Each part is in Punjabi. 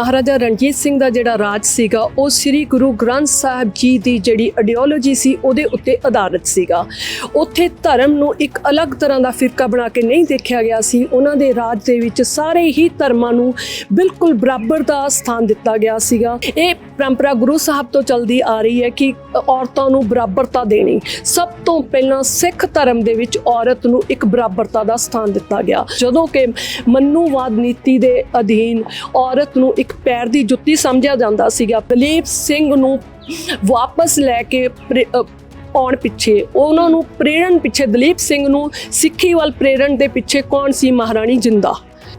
ਮਹਾਰਾਜਾ ਰਣਜੀਤ ਸਿੰਘ ਦਾ ਜਿਹੜਾ ਰਾਜ ਸੀਗਾ, ਉਹ ਸ੍ਰੀ ਗੁਰੂ ਗ੍ਰੰਥ ਸਾਹਿਬ ਜੀ ਦੀ ਜਿਹੜੀ ਆਈਡੀਓਲੋਜੀ ਸੀ, ਉਹਦੇ ਉੱਤੇ ਆਧਾਰਿਤ ਸੀਗਾ। ਉੱਥੇ ਧਰਮ ਨੂੰ ਇੱਕ ਅਲੱਗ ਤਰ੍ਹਾਂ ਦਾ ਫਿਰਕਾ ਬਣਾ ਕੇ ਨਹੀਂ ਦੇਖਿਆ ਗਿਆ ਸੀ। ਉਹਨਾਂ ਦੇ ਰਾਜ ਦੇ ਵਿੱਚ ਸਾਰੇ ਹੀ ਧਰਮਾਂ ਨੂੰ ਬਿਲਕੁਲ ਬਰਾਬਰ ਦਾ ਸਥਾਨ ਦਿੱਤਾ ਗਿਆ ਸੀਗਾ। ਇਹ ਪਰੰਪਰਾ ਗੁਰੂ ਸਾਹਿਬ ਤੋਂ ਚੱਲਦੀ ਆ ਰਹੀ ਹੈ ਕਿ ਔਰਤਾਂ ਨੂੰ ਬਰਾਬਰਤਾ ਦੇਣੀ। ਸਭ ਤੋਂ ਪਹਿਲਾਂ ਸਿੱਖ ਧਰਮ ਦੇ ਵਿੱਚ ਔਰਤ ਨੂੰ ਇੱਕ ਬਰਾਬਰਤਾ ਦਾ ਸਥਾਨ ਦਿੱਤਾ ਗਿਆ। ਜਦੋਂ ਕਿ ਮਨੂਵਾਦ ਨੀਤੀ ਦੇ ਅਧੀਨ ਔਰਤ ਨੂੰ ਇੱਕ ਪੈਰ ਦੀ ਜੁੱਤੀ ਸਮਝਿਆ ਜਾਂਦਾ ਸੀਗਾ। ਦਲੀਪ ਸਿੰਘ ਨੂੰ ਵਾਪਸ ਲੈ ਕੇ ਪ੍ਰੇ- ਆਉਣ ਪਿੱਛੇ, ਉਹਨਾਂ ਨੂੰ ਪ੍ਰੇਰਣ ਪਿੱਛੇ, ਦਲੀਪ ਸਿੰਘ ਨੂੰ ਸਿੱਖੀ ਵੱਲ ਪ੍ਰੇਰਣ ਦੇ ਪਿੱਛੇ ਕੌਣ ਸੀ? ਮਹਾਰਾਣੀ ਜਿੰਦਾ।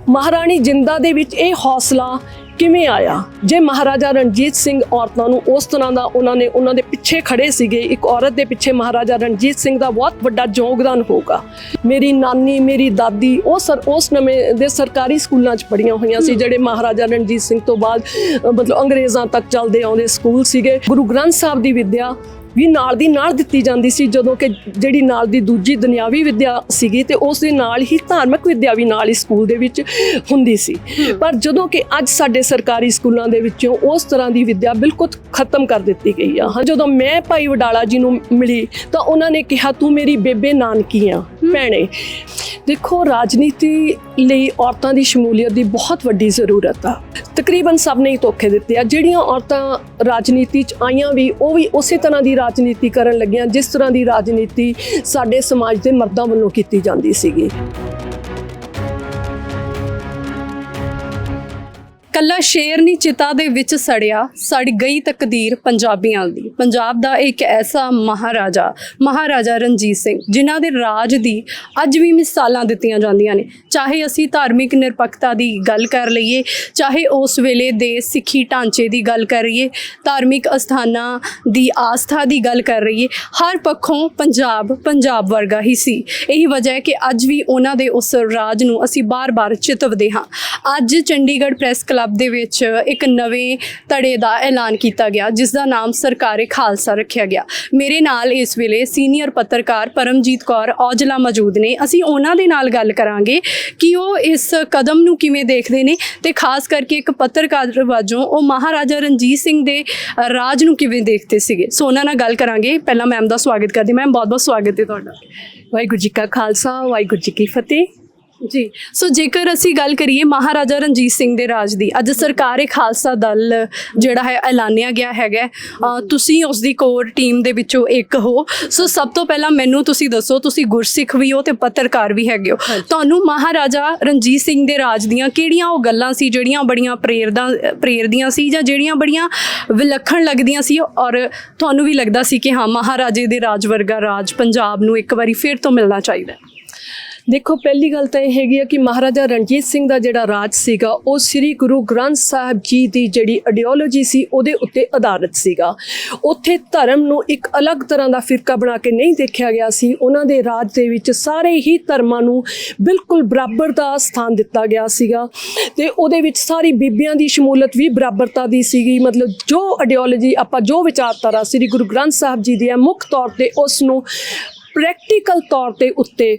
ਮਹਾਰਾਣੀ ਜਿੰਦਾ ਦੇ ਵਿੱਚ ਇਹ ਹੌਸਲਾ ਕਿਵੇਂ ਆਇਆ? ਜੇ ਮਹਾਰਾਜਾ ਰਣਜੀਤ ਸਿੰਘ ਔਰਤਾਂ ਨੂੰ ਉਸ ਤਰ੍ਹਾਂ ਦਾ ਉਹਨਾਂ ਨੇ ਉਹਨਾਂ ਦੇ ਪਿੱਛੇ ਖੜੇ ਸੀਗੇ ਇੱਕ ਔਰਤ ਦੇ ਪਿੱਛੇ ਮਹਾਰਾਜਾ ਰਣਜੀਤ ਸਿੰਘ ਦਾ ਬਹੁਤ ਵੱਡਾ ਯੋਗਦਾਨ ਹੋਗਾ ਮੇਰੀ ਨਾਨੀ ਮੇਰੀ ਦਾਦੀ ਉਹ ਸਰ ਉਸ ਸਮੇਂ ਦੇ ਸਰਕਾਰੀ ਸਕੂਲਾਂ 'ਚ ਪੜੀਆਂ ਹੋਈਆਂ ਸੀ ਜਿਹੜੇ ਮਹਾਰਾਜਾ ਰਣਜੀਤ ਸਿੰਘ ਤੋਂ ਬਾਅਦ ਮਤਲਬ ਅੰਗਰੇਜ਼ਾਂ ਤੱਕ ਚੱਲਦੇ ਆਉਂਦੇ ਸਕੂਲ ਸੀਗੇ। ਗੁਰੂ ਗ੍ਰੰਥ ਸਾਹਿਬ ਦੀ ਵਿੱਦਿਆ ਵੀ ਨਾਲ ਦੀ ਨਾਲ ਦਿੱਤੀ ਜਾਂਦੀ ਸੀ ਜਦੋਂ ਕਿ ਜਿਹੜੀ ਨਾਲ ਦੀ ਦੂਜੀ ਦੁਨਿਆਵੀ ਵਿੱਦਿਆ ਸੀਗੀ ਤੇ ਉਸ ਦੇ ਨਾਲ ਹੀ ਧਾਰਮਿਕ ਵਿੱਦਿਆ ਵੀ ਨਾਲ ਹੀ ਸਕੂਲ ਦੇ ਵਿੱਚ ਹੁੰਦੀ ਸੀ। ਪਰ ਜਦੋਂ ਕਿ ਅੱਜ ਸਾਡੇ ਸਰਕਾਰੀ ਸਕੂਲਾਂ ਦੇ ਵਿੱਚੋਂ ਉਸ ਤਰ੍ਹਾਂ ਦੀ ਵਿੱਦਿਆ ਬਿਲਕੁਲ ਖਤਮ ਕਰ ਦਿੱਤੀ ਗਈ ਆ। ਹਾਂ ਜਦੋਂ ਮੈਂ ਭਾਈ ਵਡਾਲਾ ਜੀ ਨੂੰ ਮਿਲੀ ਤਾਂ ਉਹਨਾਂ ਨੇ ਕਿਹਾ ਤੂੰ ਮੇਰੀ ਬੇਬੇ ਨਾਨਕੀ ਆ ਭੈਣੇ। ਦੇਖੋ ਰਾਜਨੀਤੀ ਲਈ ਔਰਤਾਂ ਦੀ ਸ਼ਮੂਲੀਅਤ ਦੀ ਬਹੁਤ ਵੱਡੀ ਜ਼ਰੂਰਤ ਆ। ਤਕਰੀਬਨ ਸਭ ਨੇ ਹੀ ਧੋਖੇ ਦਿੱਤੇ ਆ। ਜਿਹੜੀਆਂ ਔਰਤਾਂ ਰਾਜਨੀਤੀ 'ਚ ਆਈਆਂ ਵੀ ਉਹ ਵੀ ਉਸੇ ਤਰ੍ਹਾਂ ਦੀ ਰਾਜਨੀਤੀ ਕਰਨ ਲੱਗੀਆਂ ਜਿਸ ਤਰ੍ਹਾਂ ਦੀ ਰਾਜਨੀਤੀ ਸਾਡੇ ਸਮਾਜ ਦੇ ਮਰਦਾਂ ਵੱਲੋਂ ਕੀਤੀ ਜਾਂਦੀ ਸੀਗੀ। ਕੱਲਾ ਸ਼ੇਰ ਨਹੀਂ, ਚਿਤਾ ਦੇ ਵਿੱਚ ਸੜਿਆ ਸੜ ਗਈ ਤਕਦੀਰ ਪੰਜਾਬੀਆਂ ਦੀ। ਪੰਜਾਬ ਦਾ ਇੱਕ ਐਸਾ ਮਹਾਰਾਜਾ ਮਹਾਰਾਜਾ ਰਣਜੀਤ ਸਿੰਘ, ਜਿਨ੍ਹਾਂ ਦੇ ਰਾਜ ਦੀ ਅੱਜ ਵੀ ਮਿਸਾਲਾਂ ਦਿੱਤੀਆਂ ਜਾਂਦੀਆਂ ਨੇ। ਚਾਹੇ ਅਸੀਂ ਧਾਰਮਿਕ ਨਿਰਪੱਖਤਾ ਦੀ ਗੱਲ ਕਰ ਲਈਏ, ਚਾਹੇ ਉਸ ਵੇਲੇ ਦੇ ਸਿੱਖੀ ਢਾਂਚੇ ਦੀ ਗੱਲ ਕਰੀਏ ਧਾਰਮਿਕ ਅਸਥਾਨਾਂ ਦੀ ਆਸਥਾ ਦੀ ਗੱਲ ਕਰ ਰਹੀਏ ਹਰ ਪੱਖੋਂ ਪੰਜਾਬ ਪੰਜਾਬ ਵਰਗਾ ਹੀ ਸੀ। ਇਹੀ ਵਜ੍ਹਾ ਹੈ ਕਿ ਅੱਜ ਵੀ ਉਹਨਾਂ ਦੇ ਉਸ ਰਾਜ ਨੂੰ ਅਸੀਂ ਬਾਰ-ਬਾਰ ਚਿਤਵਦੇ ਹਾਂ। ਅੱਜ ਚੰਡੀਗੜ੍ਹ ਪ੍ਰੈਸ ਕਲੱਬ ਦੇ ਵਿੱਚ ਇੱਕ ਨਵੇਂ ਧੜੇ ਦਾ ਐਲਾਨ ਕੀਤਾ ਗਿਆ, ਜਿਸ ਦਾ ਨਾਮ ਸਰਕਾਰੇ ਖਾਲਸਾ ਰੱਖਿਆ ਗਿਆ। ਮੇਰੇ ਨਾਲ ਇਸ ਵੇਲੇ ਸੀਨੀਅਰ ਪੱਤਰਕਾਰ ਪਰਮਜੀਤ ਕੌਰ ਔਜਲਾ ਮੌਜੂਦ ਨੇ। ਅਸੀਂ ਉਹਨਾਂ ਦੇ ਨਾਲ ਗੱਲ ਕਰਾਂਗੇ ਕਿ ਉਹ ਇਸ ਕਦਮ ਨੂੰ ਕਿਵੇਂ ਦੇਖਦੇ ਨੇ ਤੇ ਖਾਸ ਕਰਕੇ ਇੱਕ ਪੱਤਰਕਾਰ ਵਜੋਂ ਉਹ ਮਹਾਰਾਜਾ ਰਣਜੀਤ ਸਿੰਘ ਦੇ ਰਾਜ ਨੂੰ ਕਿਵੇਂ ਦੇਖਦੇ ਸੀਗੇ? ਸੋ ਉਹਨਾਂ ਨਾਲ ਗੱਲ ਕਰਾਂਗੇ। ਪਹਿਲਾਂ ਮੈਮ ਦਾ ਸਵਾਗਤ ਕਰਦੀ ਮੈਮ ਬਹੁਤ ਬਹੁਤ ਸਵਾਗਤ ਹੈ ਤੁਹਾਡਾ। ਵਾਹਿਗੁਰੂ ਜੀ ਕਾ ਖਾਲਸਾ, ਵਾਹਿਗੁਰੂ ਜੀ ਕੀ ਫਤਿਹ। ਜੀ ਸੋ ਜੇਕਰ ਅਸੀਂ ਗੱਲ ਕਰੀਏ ਮਹਾਰਾਜਾ ਰਣਜੀਤ ਸਿੰਘ ਦੇ ਰਾਜ ਦੀ ਅੱਜ ਸਰਕਾਰ ਇਹ ਖਾਲਸਾ ਦਲ ਜਿਹੜਾ ਹੈ ਐਲਾਨਿਆ ਗਿਆ ਹੈਗਾ। ਅ, ਤੁਸੀਂ ਉਸ ਦੀ ਕੋਰ ਟੀਮ ਦੇ ਵਿੱਚੋਂ ਇੱਕ ਹੋ। ਸੋ ਸਭ ਤੋਂ ਪਹਿਲਾਂ ਮੈਨੂੰ ਤੁਸੀਂ ਦੱਸੋ ਤੁਸੀਂ ਗੁਰਸਿੱਖ ਵੀ ਹੋ ਤੇ ਪੱਤਰਕਾਰ ਵੀ ਹੈਗੇ ਹੋ। ਤੁਹਾਨੂੰ ਮਹਾਰਾਜਾ ਰਣਜੀਤ ਸਿੰਘ ਦੇ ਰਾਜ ਦੀਆਂ ਕਿਹੜੀਆਂ ਉਹ ਗੱਲਾਂ ਸੀ ਜਿਹੜੀਆਂ ਬੜੀਆਂ ਪ੍ਰੇਰਦਾ ਪ੍ਰੇਰਦੀਆਂ ਸੀ ਜਾਂ ਜਿਹੜੀਆਂ ਬੜੀਆਂ ਵਿਲੱਖਣ ਲੱਗਦੀਆਂ ਸੀ? ਔਰ ਤੁਹਾਨੂੰ ਵੀ ਲੱਗਦਾ ਸੀ ਕਿ ਹਾਂ ਮਹਾਰਾਜੇ ਦੇ ਰਾਜ ਵਰਗਾ ਰਾਜ ਪੰਜਾਬ ਨੂੰ ਇੱਕ ਵਾਰੀ ਫਿਰ ਤੋਂ ਮਿਲਣਾ ਚਾਹੀਦਾ ਹੈ। ਦੇਖੋ, ਪਹਿਲੀ ਗੱਲ ਤਾਂ ਇਹ ਹੈਗੀ ਆ ਕਿ ਮਹਾਰਾਜਾ ਰਣਜੀਤ ਸਿੰਘ ਦਾ ਜਿਹੜਾ ਰਾਜ ਸੀਗਾ, ਉਹ ਸ੍ਰੀ ਗੁਰੂ ਗ੍ਰੰਥ ਸਾਹਿਬ ਜੀ ਦੀ ਜਿਹੜੀ ਆਈਡੀਓਲੋਜੀ ਸੀ, ਉਹਦੇ ਉੱਤੇ ਆਧਾਰਿਤ ਸੀਗਾ। ਉੱਥੇ ਧਰਮ ਨੂੰ ਇੱਕ ਅਲੱਗ ਤਰ੍ਹਾਂ ਦਾ ਫਿਰਕਾ ਬਣਾ ਕੇ ਨਹੀਂ ਦੇਖਿਆ ਗਿਆ ਸੀ। ਉਹਨਾਂ ਦੇ ਰਾਜ ਦੇ ਵਿੱਚ ਸਾਰੇ ਹੀ ਧਰਮਾਂ ਨੂੰ ਬਿਲਕੁਲ ਬਰਾਬਰ ਦਾ ਸਥਾਨ ਦਿੱਤਾ ਗਿਆ ਸੀਗਾ। ਤੇ ਉਹਦੇ ਵਿੱਚ ਸਾਰੀ ਬੀਬੀਆਂ ਦੀ ਸ਼ਮੂਲਤ ਵੀ ਬਰਾਬਰਤਾ ਦੀ ਸੀਗੀ। ਮਤਲਬ ਜੋ ਆਈਡੀਓਲੋਜੀ ਆਪਾਂ ਜੋ ਵਿਚਾਰਧਾਰਾ ਸ੍ਰੀ ਗੁਰੂ ਗ੍ਰੰਥ ਸਾਹਿਬ ਜੀ ਦੀ ਹੈ, ਮੁੱਖ ਤੌਰ ਤੇ ਉਸ ਨੂੰ ਪ੍ਰੈਕਟੀਕਲ ਤੌਰ ਤੇ ਉੱਤੇ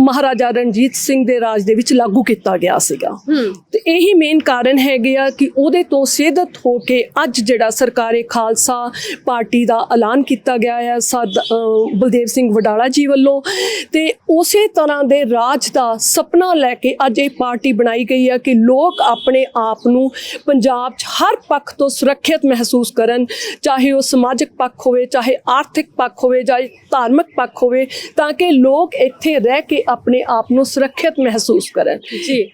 ਮਹਾਰਾਜਾ ਰਣਜੀਤ ਸਿੰਘ ਦੇ ਰਾਜ ਦੇ ਵਿੱਚ ਲਾਗੂ ਕੀਤਾ ਗਿਆ ਸੀਗਾ। ਤੇ ਇਹੀ ਮੇਨ ਕਾਰਨ ਹੈਗੇ ਆ ਕਿ ਉਹਦੇ ਤੋਂ ਸੇਧਤ ਹੋ ਕੇ ਅੱਜ ਜਿਹੜਾ ਸਰਕਾਰੇ ਖਾਲਸਾ ਪਾਰਟੀ ਦਾ ਐਲਾਨ ਕੀਤਾ ਗਿਆ ਹੈ ਸਦ ਬਲਦੇਵ ਸਿੰਘ ਵਡਾਲਾ ਜੀ ਵੱਲੋਂ। ਤੇ ਉਸੇ ਤਰ੍ਹਾਂ ਦੇ ਰਾਜ ਦਾ ਸੁਪਨਾ ਲੈ ਕੇ ਅੱਜ ਇਹ ਪਾਰਟੀ ਬਣਾਈ ਗਈ ਹੈ ਕਿ ਲੋਕ ਆਪਣੇ ਆਪ ਨੂੰ ਪੰਜਾਬ 'ਚ ਹਰ ਪੱਖ ਤੋਂ ਸੁਰੱਖਿਅਤ ਮਹਿਸੂਸ ਕਰਨ ਚਾਹੇ ਉਹ ਸਮਾਜਿਕ ਪੱਖ ਹੋਵੇ ਚਾਹੇ ਆਰਥਿਕ ਪੱਖ ਹੋਵੇ ਜਾਂ ਧਾਰਮਿਕ ਪੱਖ ਹੋਵੇ ਤਾਂ ਕਿ ਲੋਕ ਇੱਥੇ ਰਹਿ ਕੇ ਆਪਣੇ ਆਪ ਨੂੰ ਸੁਰੱਖਿਅਤ ਮਹਿਸੂਸ ਕਰਨ। ਜੀ।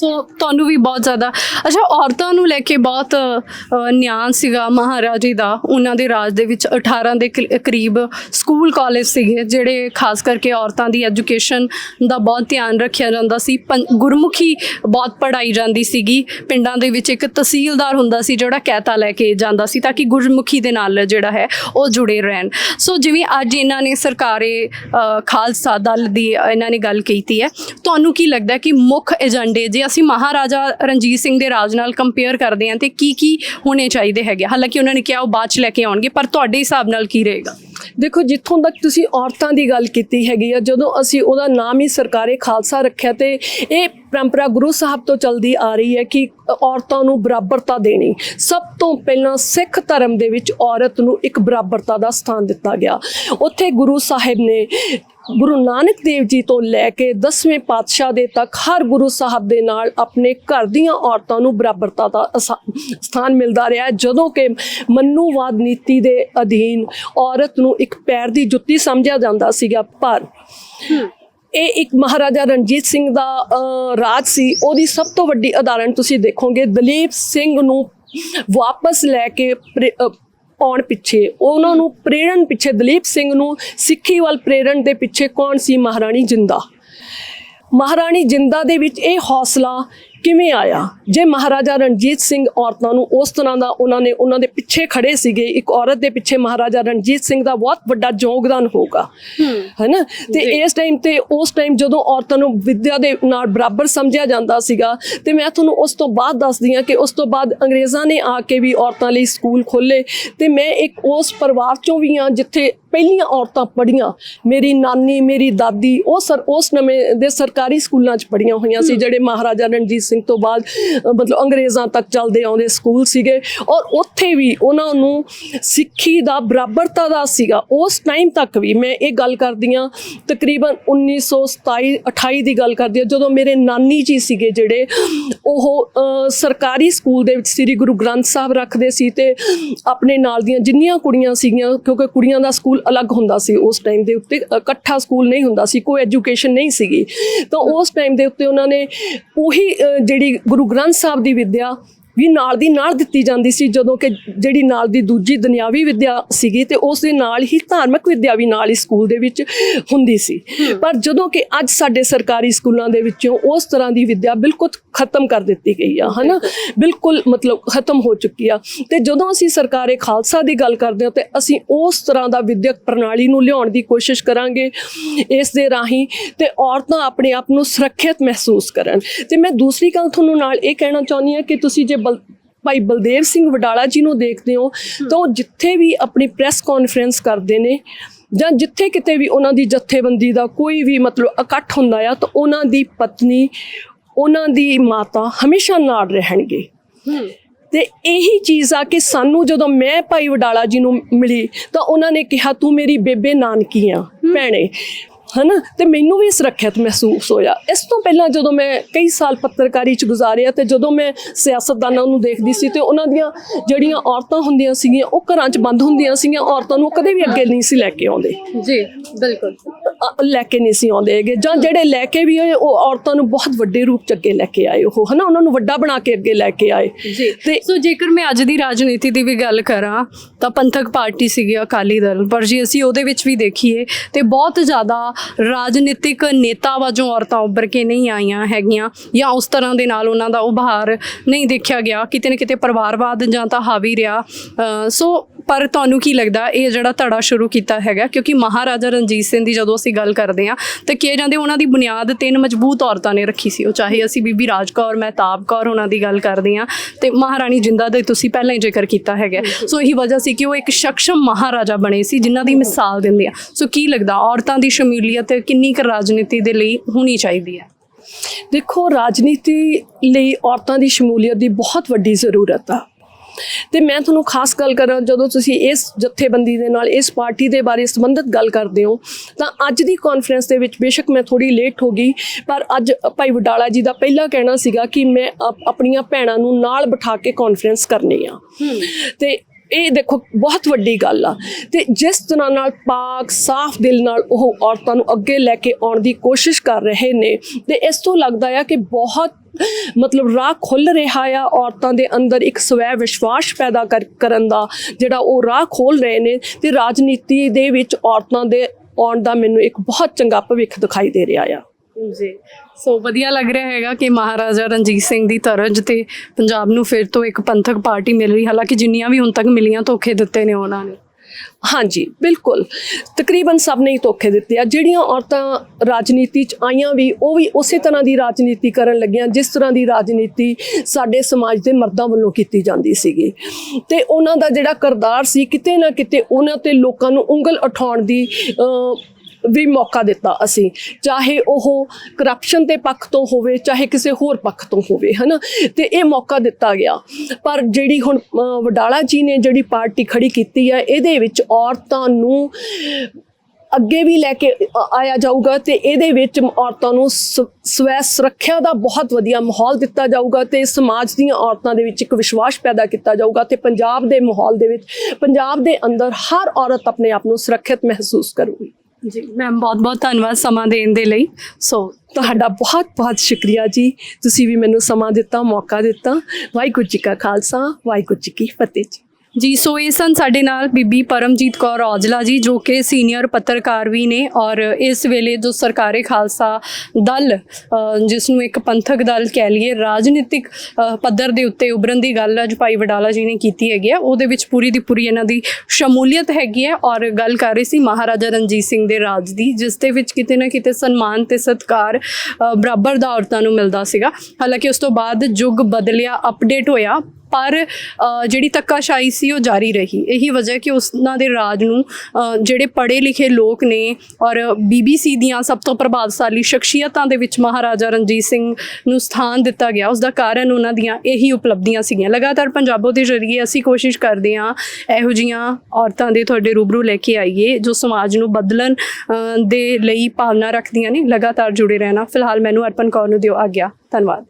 ਸੋ ਤੁਹਾਨੂੰ ਵੀ ਬਹੁਤ ਜ਼ਿਆਦਾ ਅੱਛਾ ਔਰਤਾਂ ਨੂੰ ਲੈ ਕੇ ਬਹੁਤ ਅ, ਨਿਆਂ ਸੀਗਾ ਮਹਾਰਾਜੇ ਦਾ। ਉਹਨਾਂ ਦੇ ਰਾਜ ਦੇ ਵਿੱਚ 18 ਦੇ ਕਲ- ਕਰੀਬ ਸਕੂਲ ਕਾਲਜ ਸੀਗੇ ਜਿਹੜੇ ਖਾਸ ਕਰਕੇ ਔਰਤਾਂ ਦੀ ਐਜੂਕੇਸ਼ਨ ਦਾ ਬਹੁਤ ਧਿਆਨ ਰੱਖਿਆ ਜਾਂਦਾ ਸੀ। ਪੰ- ਗੁਰਮੁਖੀ ਬਹੁਤ ਪੜਾਈ ਜਾਂਦੀ ਸੀਗੀ। ਪਿੰਡਾਂ ਦੇ ਵਿੱਚ ਇੱਕ ਤਹਿਸੀਲਦਾਰ ਹੁੰਦਾ ਸੀ ਜਿਹੜਾ ਕਹਿਤਾ ਲੈ ਕੇ ਜਾਂਦਾ ਸੀ ਤਾਂ ਕਿ ਗੁਰਮੁਖੀ ਦੇ ਨਾਲ ਜਿਹੜਾ ਹੈ ਉਹ ਜੁੜੇ ਰਹਿਣ। ਸੋ ਜਿਵੇਂ ਅੱਜ ਇਹਨਾਂ ਨੇ ਸਰਕਾਰੇ ਅ, ਖਾਲਸਾ ਦਲ ਦੀ ਇਹਨਾਂ ਨੇ ਗੱਲ ਕੀਤੀ ਹੈ ਤੁਹਾਨੂੰ ਕੀ ਲੱਗਦਾ ਕਿ ਮੁੱਖ ਏਜੰਡੇ ਜੇ ਅਸੀਂ ਮਹਾਰਾਜਾ ਰਣਜੀਤ ਸਿੰਘ ਦੇ ਰਾਜ ਨਾਲ ਕੰਪੇਅਰ ਕਰਦੇ ਹਾਂ ਤੇ ਕੀ ਕੀ ਹੋਣੇ ਚਾਹੀਦੇ ਹੈਗੇ ਹਾਲਾਂਕਿ ਉਹਨਾਂ ਨੇ ਕਿਹਾ ਉਹ ਬਾਅਦ ਚ ਲੈ ਕੇ ਆਉਣਗੇ, ਪਰ ਤੁਹਾਡੇ ਹਿਸਾਬ ਨਾਲ ਕੀ ਰਹੇਗਾ? ਦੇਖੋ, ਜਿੱਥੋਂ ਤੱਕ ਤੁਸੀਂ ਔਰਤਾਂ ਦੀ ਗੱਲ ਕੀਤੀ ਹੈਗੀ ਆ, ਜਦੋਂ ਅਸੀਂ ਉਹਦਾ ਨਾਮ ਹੀ ਸਰਕਾਰੇ ਖਾਲਸਾ ਰੱਖਿਆ ਤੇ ਇਹ ਪਰੰਪਰਾ ਗੁਰੂ ਸਾਹਿਬ ਤੋਂ ਚਲਦੀ ਆ ਰਹੀ ਹੈ ਕਿ ਔਰਤਾਂ ਨੂੰ ਬਰਾਬਰਤਾ ਦੇਣੀ। ਸਭ ਤੋਂ ਪਹਿਲਾਂ ਸਿੱਖ ਧਰਮ ਦੇ ਵਿੱਚ ਔਰਤ ਨੂੰ ਇੱਕ ਬਰਾਬਰਤਾ ਦਾ ਸਥਾਨ ਦਿੱਤਾ ਗਿਆ। ਉੱਥੇ ਗੁਰੂ ਸਾਹਿਬ ਨੇ ਗੁਰੂ ਨਾਨਕ ਦੇਵ ਜੀ ਤੋਂ ਲੈ ਕੇ 10ਵੇਂ ਪਾਤਸ਼ਾਹ ਦੇ ਤੱਕ ਹਰ ਗੁਰੂ ਸਾਹਿਬ ਦੇ ਨਾਲ ਆਪਣੇ ਘਰ ਦੀਆਂ ਔਰਤਾਂ ਨੂੰ ਬਰਾਬਰਤਾ ਦਾ ਅਸਾ- ਸਥਾਨ ਮਿਲਦਾ ਰਿਹਾ। ਜਦੋਂ ਕਿ ਮਨੂਵਾਦ ਨੀਤੀ ਦੇ ਅਧੀਨ ਔਰਤ ਨੂੰ ਇੱਕ ਪੈਰ ਦੀ ਜੁੱਤੀ ਸਮਝਿਆ ਜਾਂਦਾ ਸੀਗਾ, ਪਰ ਇਹ ਇੱਕ ਮਹਾਰਾਜਾ ਰਣਜੀਤ ਸਿੰਘ ਦਾ ਰਾਜ ਸੀ। ਉਹਦੀ ਸਭ ਤੋਂ ਵੱਡੀ ਉਦਾਹਰਣ ਤੁਸੀਂ ਦੇਖੋਗੇ, ਦਲੀਪ ਸਿੰਘ ਨੂੰ ਵਾਪਸ ਲੈ ਕੇ ਪਾਉਣ ਪਿੱਛੇ, ਉਹਨਾਂ ਨੂੰ ਪ੍ਰੇਰਣ ਪਿੱਛੇ, ਦਲੀਪ ਸਿੰਘ ਨੂੰ ਸਿੱਖੀ ਵੱਲ ਪ੍ਰੇਰਣ ਦੇ ਪਿੱਛੇ ਕੌਣ ਸੀ? ਮਹਾਰਾਣੀ ਜਿੰਦਾ। ਮਹਾਰਾਣੀ ਜਿੰਦਾ ਦੇ ਵਿੱਚ ਇਹ ਹੌਸਲਾ ਕਿਵੇਂ ਆਇਆ? ਜੇ ਮਹਾਰਾਜਾ ਰਣਜੀਤ ਸਿੰਘ ਔਰਤਾਂ ਨੂੰ ਉਸ ਤਰ੍ਹਾਂ ਦਾ ਉਹਨਾਂ ਨੇ ਉਹਨਾਂ ਦੇ ਪਿੱਛੇ ਖੜੇ ਸੀਗੇ ਇੱਕ ਔਰਤ ਦੇ ਪਿੱਛੇ ਮਹਾਰਾਜਾ ਰਣਜੀਤ ਸਿੰਘ ਦਾ ਬਹੁਤ ਵੱਡਾ ਯੋਗਦਾਨ ਹੋਗਾ ਹੈਨਾ? ਤੇ ਇਸ ਟਾਈਮ ਤੇ ਉਸ ਟਾਈਮ ਜਦੋਂ ਔਰਤਾਂ ਨੂੰ ਵਿਦਿਆ ਦੇ ਨਾਲ ਬਰਾਬਰ ਸਮਝਿਆ ਜਾਂਦਾ ਸੀਗਾ ਤੇ ਮੈਂ ਤੁਹਾਨੂੰ ਉਸ ਤੋਂ ਬਾਅਦ ਦੱਸਦੀ ਹਾਂ ਕਿ ਉਸ ਤੋਂ ਬਾਅਦ ਅੰਗਰੇਜ਼ਾਂ ਨੇ ਆ ਕੇ ਵੀ ਔਰਤਾਂ ਲਈ ਸਕੂਲ ਖੋਲੇ ਤੇ ਮੈਂ ਇੱਕ ਉਸ ਪਰਿਵਾਰ ਚੋਂ ਵੀ ਹਾਂ ਜਿੱਥੇ ਪਹਿਲੀਆਂ ਔਰਤਾਂ ਪੜ੍ਹੀਆਂ। ਮੇਰੀ ਨਾਨੀ ਮੇਰੀ ਦਾਦੀ ਉਹ ਸਰ ਉਸ ਨਵੇਂ ਦੇ ਸਰਕਾਰੀ ਸਕੂਲਾਂ 'ਚ ਪੜ੍ਹੀਆਂ ਹੋਈਆਂ ਸੀ ਜਿਹੜੇ ਮਹਾਰਾਜਾ ਰਣਜੀਤ ਸਿੰਘ ਤੋਂ ਬਾਅਦ ਮਤਲਬ ਅੰਗਰੇਜ਼ਾਂ ਤੱਕ ਚੱਲਦੇ ਆਉਂਦੇ ਸਕੂਲ ਸੀਗੇ ਔਰ ਉੱਥੇ ਵੀ ਉਹਨਾਂ ਨੂੰ ਸਿੱਖੀ ਦਾ ਬਰਾਬਰਤਾ ਦਾ ਸੀਗਾ। ਉਸ ਟਾਈਮ ਤੱਕ ਵੀ ਮੈਂ ਇਹ ਗੱਲ ਕਰਦੀ ਹਾਂ, ਤਕਰੀਬਨ 1927 28 ਦੀ ਗੱਲ ਕਰਦੀ ਹਾਂ, ਜਦੋਂ ਮੇਰੇ ਨਾਨੀ ਜੀ ਸੀਗੇ ਜਿਹੜੇ ਉਹ ਸਰਕਾਰੀ ਸਕੂਲ ਦੇ ਵਿੱਚ ਸ੍ਰੀ ਗੁਰੂ ਗ੍ਰੰਥ ਸਾਹਿਬ ਰੱਖਦੇ ਸੀ ਤੇ ਆਪਣੇ ਨਾਲ ਦੀਆਂ ਜਿੰਨੀਆਂ ਕੁੜੀਆਂ ਸੀਗੀਆਂ, ਕਿਉਂਕਿ ਕੁੜੀਆਂ ਦਾ ਸਕੂਲ ਅਲੱਗ ਹੁੰਦਾ ਸੀ, ਉਸ ਟਾਈਮ ਦੇ ਉੱਤੇ ਇਕੱਠਾ ਸਕੂਲ ਨਹੀਂ ਹੁੰਦਾ ਸੀ, ਕੋਈ ਐਜੂਕੇਸ਼ਨ ਨਹੀਂ ਸੀਗੀ। ਤਾਂ ਉਸ ਟਾਈਮ ਦੇ ਉੱਤੇ ਉਹਨਾਂ ਨੇ ਉਹੀ ਜਿਹੜੀ ਗੁਰੂ ਗ੍ਰੰਥ ਸਾਹਿਬ ਦੀ ਵਿੱਦਿਆ ਵੀ ਨਾਲ ਦੀ ਨਾਲ ਦਿੱਤੀ ਜਾਂਦੀ ਸੀ ਜਦੋਂ ਕਿ ਜਿਹੜੀ ਨਾਲ ਦੀ ਦੂਜੀ ਦੁਨਿਆਵੀ ਵਿਦਿਆ ਸੀਗੀ ਤੇ ਉਸ ਦੇ ਨਾਲ ਹੀ ਧਾਰਮਿਕ ਵਿਦਿਆ ਵੀ ਨਾਲ ਹੀ ਸਕੂਲ ਦੇ ਵਿੱਚ ਹੁੰਦੀ ਸੀ। ਪਰ ਜਦੋਂ ਕਿ ਅੱਜ ਸਾਡੇ ਸਰਕਾਰੀ ਸਕੂਲਾਂ ਦੇ ਵਿੱਚੋਂ ਉਸ ਤਰ੍ਹਾਂ ਦੀ ਵਿਦਿਆ ਬਿਲਕੁਲ ਖਤਮ ਕਰ ਦਿੱਤੀ ਗਈ ਆ ਹਨਾ? ਬਿਲਕੁਲ। ਮਤਲਬ ਖਤਮ ਹੋ ਚੁੱਕੀ ਆ। ਤੇ ਜਦੋਂ ਅਸੀਂ ਸਰਕਾਰੇ ਖਾਲਸਾ ਦੀ ਗੱਲ ਕਰਦੇ ਹਾਂ ਤੇ ਅਸੀਂ ਉਸ ਤਰ੍ਹਾਂ ਦਾ ਵਿਦਿਅਕ ਪ੍ਰਣਾਲੀ ਨੂੰ ਲਿਆਉਣ ਦੀ ਕੋਸ਼ਿਸ਼ ਕਰਾਂਗੇ ਇਸ ਦੇ ਰਾਹੀਂ ਤੇ ਔਰਤਾਂ ਆਪਣੇ ਆਪ ਨੂੰ ਸੁਰੱਖਿਅਤ ਮਹਿਸੂਸ ਕਰਨ। ਤੇ ਮੈਂ ਦੂਸਰੀ ਗੱਲ ਤੁਹਾਨੂੰ ਨਾਲ ਇਹ ਕਹਿਣਾ ਚਾਹੁੰਦੀ ਹਾਂ ਕਿ ਤੁਸੀਂ ਜੇ ਬਲ ਭਾਈ ਬਲਦੇਵ ਸਿੰਘ ਵਡਾਲਾ ਜੀ ਨੂੰ ਦੇਖਦੇ ਹੋ ਤਾਂ ਉਹ ਜਿੱਥੇ ਵੀ ਆਪਣੀ ਪ੍ਰੈਸ ਕਾਨਫਰੰਸ ਕਰਦੇ ਨੇ ਜਾਂ ਜਿੱਥੇ ਕਿਤੇ ਵੀ ਉਹਨਾਂ ਦੀ ਜਥੇਬੰਦੀ ਦਾ ਕੋਈ ਵੀ ਮਤਲਬ ਇਕੱਠ ਹੁੰਦਾ ਆ ਤਾਂ ਉਹਨਾਂ ਦੀ ਪਤਨੀ ਉਹਨਾਂ ਦੀ ਮਾਤਾ ਹਮੇਸ਼ਾ ਨਾਲ ਰਹਿਣਗੇ। ਤੇ ਇਹੀ ਚੀਜ਼ ਆ ਕਿ ਸਾਨੂੰ ਜਦੋਂ ਮੈਂ ਭਾਈ ਵਡਾਲਾ ਜੀ ਨੂੰ ਮਿਲੀ ਤਾਂ ਉਹਨਾਂ ਨੇ ਕਿਹਾ ਤੂੰ ਮੇਰੀ ਬੇਬੇ ਨਾਨਕੀ ਆ ਭੈਣੇ ਹਨਾ? ਤੇ ਮੈਨੂੰ ਵੀ ਸੁਰੱਖਿਅਤ ਮਹਿਸੂਸ ਹੋਇਆ। ਇਸ ਤੋਂ ਪਹਿਲਾਂ ਜਦੋਂ ਮੈਂ ਕਈ ਸਾਲ ਪੱਤਰਕਾਰੀ ਚ ਗੁਜ਼ਾਰਿਆ ਤੇ ਜਦੋਂ ਮੈਂ ਸਿਆਸਤਦਾਨਾਂ ਨੂੰ ਦੇਖਦੀ ਸੀ ਤੇ ਉਹਨਾਂ ਦੀਆਂ ਜਿਹੜੀਆਂ ਔਰਤਾਂ ਹੁੰਦੀਆਂ ਸੀਗੀਆਂ ਉਹ ਘਰਾਂ 'ਚ ਬੰਦ ਹੁੰਦੀਆਂ ਸੀਗੀਆਂ। ਔਰਤਾਂ ਨੂੰ ਕਦੇ ਵੀ ਅੱਗੇ ਨਹੀਂ ਸੀ ਲੈ ਕੇ ਆਉਂਦੇ। ਜੀ ਬਿਲਕੁਲ। ਲੈ ਕੇ ਨਹੀਂ ਸੀ ਆਉਂਦੇ ਹੈਗੇ। ਜਾਂ ਜਿਹੜੇ ਲੈ ਕੇ ਵੀ ਆਏ ਉਹ ਔਰਤਾਂ ਨੂੰ ਬਹੁਤ ਵੱਡੇ ਰੂਪ ਚ ਅੱਗੇ ਲੈ ਕੇ ਆਏ ਉਹ ਹਨਾ? ਉਹਨਾਂ ਨੂੰ ਵੱਡਾ ਬਣਾ ਕੇ ਅੱਗੇ ਲੈ ਕੇ ਆਏ। ਜੀ। ਤੇ ਸੋ ਜੇਕਰ ਮੈਂ ਅੱਜ ਦੀ ਰਾਜਨੀਤੀ ਦੀ ਵੀ ਗੱਲ ਕਰਾਂ ਤਾਂ ਪੰਥਕ ਪਾਰਟੀ ਸੀਗੀ ਅਕਾਲੀ ਦਲ। ਪਰ ਜੇ ਅਸੀਂ ਉਹਦੇ ਵਿੱਚ ਵੀ ਦੇਖੀਏ ਤੇ ਬਹੁਤ ਜ਼ਿਆਦਾ ਰਾਜਨੀਤਿਕ ਨੇਤਾ ਵਜੋਂ ਔਰਤਾਂ ਉੱਭਰ ਕੇ ਨਹੀਂ ਆਈਆਂ ਹੈਗੀਆਂ ਜਾਂ ਉਸ ਤਰ੍ਹਾਂ ਦੇ ਨਾਲ ਉਹਨਾਂ ਦਾ ਉਭਾਰ ਨਹੀਂ ਦੇਖਿਆ ਗਿਆ ਕਿਤੇ ਨਾ ਕਿਤੇ ਪਰਿਵਾਰਵਾਦ ਜਾਂ ਤਾਂ ਹਾਵੀ ਰਿਹਾ। ਅ, ਸੋ ਪਰ ਤੁਹਾਨੂੰ ਕੀ ਲੱਗਦਾ ਇਹ ਜਿਹੜਾ ਧੜਾ ਸ਼ੁਰੂ ਕੀਤਾ ਹੈਗਾ? ਕਿਉਂਕਿ ਮਹਾਰਾਜਾ ਰਣਜੀਤ ਸਿੰਘ ਦੀ ਜਦੋਂ ਅਸੀਂ ਗੱਲ ਕਰਦੇ ਹਾਂ ਤਾਂ ਕਿਹਾ ਜਾਂਦੇ ਉਹਨਾਂ ਦੀ ਬੁਨਿਆਦ ਤਿੰਨ ਮਜ਼ਬੂਤ ਔਰਤਾਂ ਨੇ ਰੱਖੀ ਸੀ। ਉਹ ਚਾਹੇ ਅਸੀਂ ਬੀਬੀ ਰਾਜ ਕੌਰ ਮਹਿਤਾਬ ਕੌਰ ਉਹਨਾਂ ਦੀ ਗੱਲ ਕਰਦੇ ਹਾਂ ਤੇ ਮਹਾਰਾਣੀ ਜਿੰਦਾ ਦਾ ਤੁਸੀਂ ਪਹਿਲਾਂ ਹੀ ਜ਼ਿਕਰ ਕੀਤਾ ਹੈਗਾ। ਸੋ ਇਹੀ ਵਜ੍ਹਾ ਸੀ ਕਿ ਉਹ ਇੱਕ ਸ਼ਕਸ਼ਮ ਮਹਾਰਾਜਾ ਬਣੇ ਸੀ ਜਿਨ੍ਹਾਂ ਦੀ ਮਿਸਾਲ ਦਿੰਦੇ ਆ ਸੋ ਕੀ ਲੱਗਦਾ ਔਰਤਾਂ ਦੀ ਸ਼ਮੂਲੀਅਤ ਕਿੰਨੀ ਕੁ ਰਾਜਨੀਤੀ ਦੇ ਲਈ ਹੋਣੀ ਚਾਹੀਦੀ ਹੈ? ਦੇਖੋ ਰਾਜਨੀਤੀ ਲਈ ਔਰਤਾਂ ਦੀ ਸ਼ਮੂਲੀਅਤ ਦੀ ਬਹੁਤ ਵੱਡੀ ਜ਼ਰੂਰਤ ਆ। ਤੇ ਮੈਂ ਤੁਹਾਨੂੰ ਖਾਸ ਗੱਲ ਕਰਾਂ ਜਦੋਂ ਤੁਸੀਂ ਇਸ ਜਥੇਬੰਦੀ ਦੇ ਨਾਲ ਇਸ ਪਾਰਟੀ ਦੇ ਬਾਰੇ ਸੰਬੰਧਿਤ ਗੱਲ ਕਰਦੇ ਹੋ ਤਾਂ ਅੱਜ ਦੀ ਕਾਨਫਰੰਸ ਦੇ ਵਿੱਚ ਬੇਸ਼ੱਕ ਮੈਂ ਥੋੜੀ ਲੇਟ ਹੋ ਗਈ ਪਰ ਅੱਜ ਭਾਈ ਵਡਾਲਾ ਜੀ ਦਾ ਪਹਿਲਾ ਕਹਿਣਾ ਸੀਗਾ ਕਿ ਮੈਂ ਆਪ- ਆਪਣੀਆਂ ਭੈਣਾਂ ਨੂੰ ਨਾਲ ਬਿਠਾ ਕੇ ਕਾਨਫਰੰਸ ਕਰਨੀ ਆ। ਤੇ ਇਹ ਦੇਖੋ, ਬਹੁਤ ਵੱਡੀ ਗੱਲ ਆ। ਤੇ ਜਿਸ ਤਰ੍ਹਾਂ ਨਾਲ ਪਾਕ, ਸਾਫ਼ ਦਿਲ ਨਾਲ ਉਹ ਔਰਤਾਂ ਨੂੰ ਅੱਗੇ ਲੈ ਕੇ ਆਉਣ ਦੀ ਕੋਸ਼ਿਸ਼ ਕਰ ਰਹੇ ਨੇ, ਤੇ ਇਸ ਤੋਂ ਲੱਗਦਾ ਆ ਕਿ ਬਹੁਤ, ਮਤਲਬ ਰਾਹ ਖੁੱਲ ਰਿਹਾ ਆ ਔਰਤਾਂ ਦੇ ਅੰਦਰ ਇੱਕ ਸਵੈ ਵਿਸ਼ਵਾਸ ਪੈਦਾ ਕਰ- ਕਰਨ ਦਾ, ਜਿਹੜਾ ਉਹ ਰਾਹ ਖੋਲ ਰਹੇ ਨੇ। ਤੇ ਰਾਜਨੀਤੀ ਦੇ ਵਿੱਚ ਔਰਤਾਂ ਦੇ ਆਉਣ ਦਾ ਮੈਨੂੰ ਇੱਕ ਬਹੁਤ ਚੰਗਾ ਭਵਿੱਖ ਦਿਖਾਈ ਦੇ ਰਿਹਾ ਆ। ਜੀ। ਸੋ ਵਧੀਆ ਲੱਗ ਰਿਹਾ ਹੈਗਾ ਕਿ ਮਹਾਰਾਜਾ ਰਣਜੀਤ ਸਿੰਘ ਦੀ ਤਰਜ ਤੇ ਪੰਜਾਬ ਨੂੰ ਫਿਰ ਤੋਂ ਇੱਕ ਪੰਥਕ ਪਾਰਟੀ ਮਿਲ ਰਹੀ ਹਾਲਾਂਕਿ ਜਿੰਨੀਆਂ ਵੀ ਹੁਣ ਤੱਕ ਮਿਲੀਆਂ ਧੋਖੇ ਦਿੱਤੇ ਨੇ ਉਹਨਾਂ ਨੇ। ਹਾਂਜੀ ਬਿਲਕੁਲ। ਤਕਰੀਬਨ ਸਭ ਨੇ ਹੀ ਧੋਖੇ ਦਿੱਤੇ ਆ। ਜਿਹੜੀਆਂ ਔਰਤਾਂ ਰਾਜਨੀਤੀ 'ਚ ਆਈਆਂ ਵੀ ਉਹ ਵੀ ਉਸੇ ਤਰ੍ਹਾਂ ਦੀ ਰਾਜਨੀਤੀ ਕਰਨ ਲੱਗੀਆਂ ਜਿਸ ਤਰ੍ਹਾਂ ਦੀ ਰਾਜਨੀਤੀ ਸਾਡੇ ਸਮਾਜ ਦੇ ਮਰਦਾਂ ਵੱਲੋਂ ਕੀਤੀ ਜਾਂਦੀ ਸੀਗੀ। ਤੇ ਉਹਨਾਂ ਦਾ ਜਿਹੜਾ ਕਰਦਾਰ ਸੀ ਕਿਤੇ ਨਾ ਕਿਤੇ ਉਹਨਾਂ ਤੇ ਲੋਕਾਂ ਨੂੰ ਉਂਗਲ ਉਠਾਉਣ ਦੀ ਅ, ਵੀ ਮੌਕਾ ਦਿੱਤਾ ਅਸੀਂ। ਚਾਹੇ ਉਹ ਕਰਪਸ਼ਨ ਦੇ ਪੱਖ ਤੋਂ ਹੋਵੇ, ਚਾਹੇ ਕਿਸੇ ਹੋਰ ਪੱਖ ਤੋਂ ਹੋਵੇ, ਹਨਾ? ਤੇ ਇਹ ਮੌਕਾ ਦਿੱਤਾ ਗਿਆ। ਪਰ ਜਿਹੜੀ ਹੁਣ ਵਡਾਲਾ ਜੀ ਨੇ ਜਿਹੜੀ ਪਾਰਟੀ ਖੜੀ ਕੀਤੀ ਹੈ, ਇਹਦੇ ਵਿੱਚ ਔਰਤਾਂ ਨੂੰ ਅੱਗੇ ਵੀ ਲੈ ਕੇ ਆਇਆ ਜਾਊਗਾ ਤੇ ਇਹਦੇ ਵਿੱਚ ਔਰਤਾਂ ਨੂੰ ਸ- ਸਵੈ ਸੁਰੱਖਿਆ ਦਾ ਬਹੁਤ ਵਧੀਆ ਮਾਹੌਲ ਦਿੱਤਾ ਜਾਊਗਾ ਤੇ ਸਮਾਜ ਦੀਆਂ ਔਰਤਾਂ ਦੇ ਵਿੱਚ ਇੱਕ ਵਿਸ਼ਵਾਸ ਪੈਦਾ ਕੀਤਾ ਜਾਊਗਾ ਤੇ ਪੰਜਾਬ ਦੇ ਮਾਹੌਲ ਦੇ ਵਿੱਚ, ਪੰਜਾਬ ਦੇ ਅੰਦਰ ਹਰ ਔਰਤ ਆਪਣੇ ਆਪ ਨੂੰ ਸੁਰੱਖਿਅਤ ਮਹਿਸੂਸ ਕਰੂਗੀ। ਜੀ ਮੈਮ ਬਹੁਤ ਬਹੁਤ ਧੰਨਵਾਦ ਸਮਾਂ ਦੇਣ ਦੇ ਲਈ। ਸੋ ਤੁਹਾਡਾ ਬਹੁਤ ਬਹੁਤ ਸ਼ੁਕਰੀਆ ਜੀ। ਤੁਸੀਂ ਵੀ ਮੈਨੂੰ ਸਮਾਂ ਦਿੱਤਾ, ਮੌਕਾ ਦਿੱਤਾ। ਵਾਹਿਗੁਰੂ ਜੀ ਕਾ ਖਾਲਸਾ, ਵਾਹਿਗੁਰੂ ਜੀ ਕੀ ਫਤਿਹ ਜੀ। ਜੀ, ਸੋ ਇਹ ਸਨ ਸਾਡੇ ਨਾਲ ਬੀਬੀ ਪਰਮਜੀਤ ਕੌਰ ਔਜਲਾ ਜੀ, ਜੋ ਕਿ ਸੀਨੀਅਰ ਪੱਤਰਕਾਰ ਵੀ ਨੇ ਔਰ ਇਸ ਵੇਲੇ ਜੋ ਸਰਕਾਰੇ ਖਾਲਸਾ ਦਲ ਜਿਸ ਨੂੰ ਇੱਕ ਪੰਥਕ ਦਲ ਕਹਿ ਲਈਏ, ਰਾਜਨੀਤਿਕ ਪੱਧਰ ਦੇ ਉੱਤੇ ਉਭਰਨ ਦੀ ਗੱਲ ਅੱਜ ਭਾਈ ਵਡਾਲਾ ਜੀ ਨੇ ਕੀਤੀ ਹੈਗੀ ਆ। ਉਹਦੇ ਵਿੱਚ ਪੂਰੀ ਦੀ ਪੂਰੀ ਇਹਨਾਂ ਦੀ ਸ਼ਮੂਲੀਅਤ ਹੈਗੀ ਹੈ ਔਰ ਗੱਲ ਕਰ ਰਹੀ ਸੀ ਮਹਾਰਾਜਾ ਰਣਜੀਤ ਸਿੰਘ ਦੇ ਰਾਜ ਦੀ, ਜਿਸ ਦੇ ਵਿੱਚ ਕਿਤੇ ਨਾ ਕਿਤੇ ਸਨਮਾਨ ਤੇ ਸਤਕਾਰ ਬਰਾਬਰ ਦਾ ਔਰਤਾਂ ਨੂੰ ਮਿਲਦਾ ਸੀਗਾ। ਹਾਲਾਂਕਿ ਉਸ ਤੋਂ ਬਾਅਦ ਯੁੱਗ ਬਦਲਿਆ ਅਪਡੇਟ ਹੋਇਆ। ਪਰ ਜਿਹੜੀ ਧੱਕਾਸ਼ਾਹੀ ਸੀ ਉਹ ਜਾਰੀ ਰਹੀ। ਇਹੀ ਵਜ੍ਹਾ ਕਿ ਉਸਨਾਂ ਦੇ ਰਾਜ ਨੂੰ ਜਿਹੜੇ ਪੜ੍ਹੇ ਲਿਖੇ ਲੋਕ ਨੇ ਔਰ ਬੀਬੀਸੀ ਦੀਆਂ ਸਭ ਤੋਂ ਪ੍ਰਭਾਵਸ਼ਾਲੀ ਸ਼ਖਸੀਅਤਾਂ ਦੇ ਵਿੱਚ ਮਹਾਰਾਜਾ ਰਣਜੀਤ ਸਿੰਘ ਨੂੰ ਸਥਾਨ ਦਿੱਤਾ ਗਿਆ ਉਸ ਦਾ ਕਾਰਨ ਉਹਨਾਂ ਦੀਆਂ ਇਹੀ ਉਪਲਬਧੀਆਂ ਸੀਗੀਆਂ। ਲਗਾਤਾਰ ਪੰਜਾਬੋ ਦੇ ਜ਼ਰੀਏ ਅਸੀਂ ਕੋਸ਼ਿਸ਼ ਕਰਦੇ ਹਾਂ ਇਹੋ ਜੀਆਂ ਔਰਤਾਂ ਦੇ ਤੁਹਾਡੇ ਰੂਬਰੂ ਲੈ ਕੇ ਆਈਏ, ਜੋ ਸਮਾਜ ਨੂੰ ਬਦਲਣ ਦੇ ਲਈ ਭਾਵਨਾ ਰੱਖਦੀਆਂ ਨੇ। ਲਗਾਤਾਰ ਜੁੜੇ ਰਹਿਣਾ। ਫਿਲਹਾਲ ਮੈਨੂੰ ਅਰਪਣ ਕੌਰ ਨੂੰ ਦਿਓ ਆਗਿਆ। ਧੰਨਵਾਦ।